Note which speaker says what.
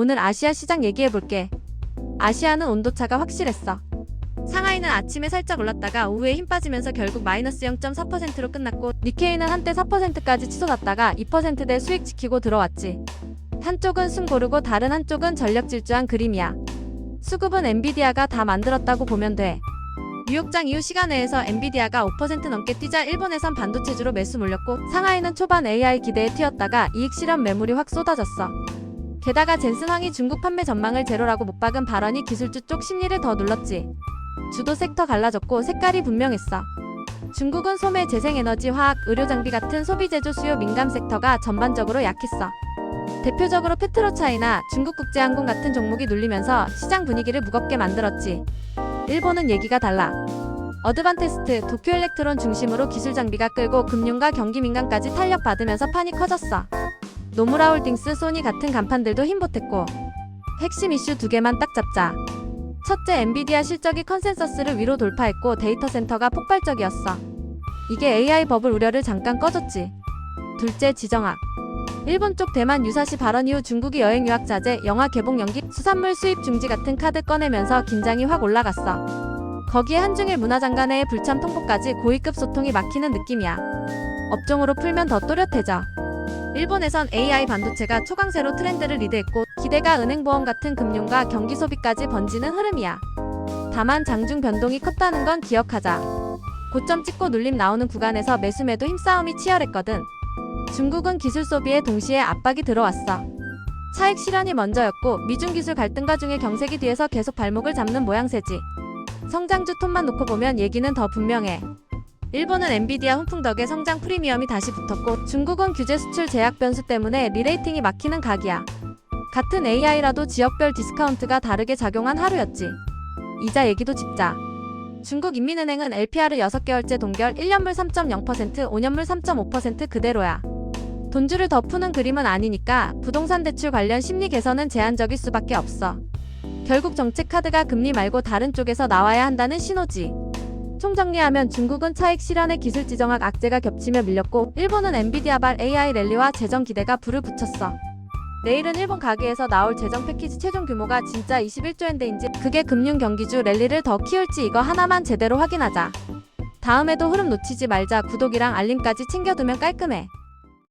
Speaker 1: 오늘 아시아 시장 얘기해볼게. 아시아는 온도차가 확실했어. 상하이는 아침에 살짝 올랐다가 오후에 힘 빠지면서 결국 마이너스 0.4%로 끝났고 니케이는 한때 4%까지 치솟았다가 2%대 수익 지키고 들어왔지. 한쪽은 숨 고르고 다른 한쪽은 전력 질주한 그림이야. 수급은 엔비디아가 다 만들었다고 보면 돼. 뉴욕장 이후 시간 내에서 엔비디아가 5% 넘게 뛰자 일본에선 반도체주로 매수 몰렸고 상하이는 초반 AI 기대에 튀었다가 이익 실현 매물이 확 쏟아졌어. 게다가 젠슨 황이 중국 판매 전망을 제로라고 못 박은 발언이 기술주 쪽 심리를 더 눌렀지. 주도 섹터 갈라졌고 색깔이 분명했어. 중국은 소매, 재생에너지, 화학, 의료장비 같은 소비재조 수요 민감 섹터가 전반적으로 약했어. 대표적으로 페트로차이나 중국국제항공 같은 종목이 눌리면서 시장 분위기를 무겁게 만들었지. 일본은 얘기가 달라. 어드반테스트, 도쿄엘렉트론 중심으로 기술 장비가 끌고 금융과 경기 민감까지 탄력받으면서 판이 커졌어. 노무라 홀딩스, 소니 같은 간판들도 힘보탰고 핵심 이슈 두 개만 딱 잡자. 첫째, 엔비디아 실적이 컨센서스를 위로 돌파했고 데이터 센터가 폭발적이었어. 이게 AI 버블 우려를 잠깐 꺼줬지. 둘째, 지정학. 일본 쪽 대만 유사시 발언 이후 중국이 여행 유학 자제, 영화 개봉 연기, 수산물 수입 중지 같은 카드 꺼내면서 긴장이 확 올라갔어. 거기에 한중일 문화장관의 불참 통보까지 고위급 소통이 막히는 느낌이야. 업종으로 풀면 더 또렷해져. 일본에선 AI 반도체가 초강세로 트렌드를 리드했고 기대가 은행보험 같은 금융과 경기 소비까지 번지는 흐름이야. 다만 장중 변동이 컸다는 건 기억하자. 고점 찍고 눌림 나오는 구간에서 매수매도 힘싸움이 치열했거든. 중국은 기술 소비에 동시에 압박이 들어왔어. 차익 실현이 먼저였고 미중 기술 갈등과 중에 경색이 뒤에서 계속 발목을 잡는 모양새지. 성장주 톤만 놓고 보면 얘기는 더 분명해. 일본은 엔비디아 훈풍 덕에 성장 프리미엄이 다시 붙었고 중국은 규제 수출 제약 변수 때문에 리레이팅이 막히는 각이야. 같은 AI라도 지역별 디스카운트가 다르게 작용한 하루였지. 이자 얘기도 짚자. 중국 인민은행은 LPR을 6개월째 동결 1년물 3.0%, 5년물 3.5% 그대로야. 돈줄을 더 푸는 그림은 아니니까 부동산 대출 관련 심리 개선은 제한적일 수밖에 없어. 결국 정책 카드가 금리 말고 다른 쪽에서 나와야 한다는 신호지. 총정리하면 중국은 차익 실현의 기술 지정학 악재가 겹치며 밀렸고 일본은 엔비디아발 AI 랠리와 재정 기대가 불을 붙였어. 내일은 일본 가게에서 나올 재정 패키지 최종 규모가 진짜 21조엔대인지 그게 금융 경기주 랠리를 더 키울지 이거 하나만 제대로 확인하자. 다음에도 흐름 놓치지 말자 구독이랑 알림까지 챙겨두면 깔끔해.